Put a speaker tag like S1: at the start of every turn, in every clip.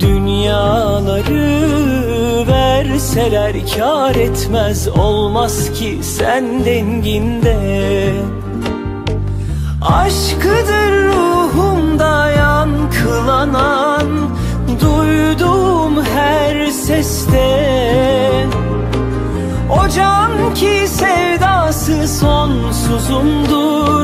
S1: Dünyaları verseler kar etmez olmaz ki sen denginde. Aşkıdır ruhumda yankılanan Duyduğum her seste. O can ki sevdası sonsuzumdur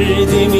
S1: Derdimi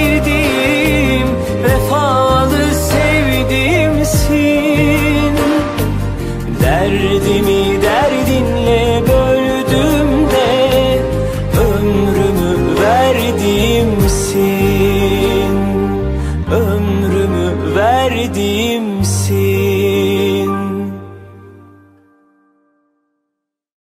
S1: verdiğim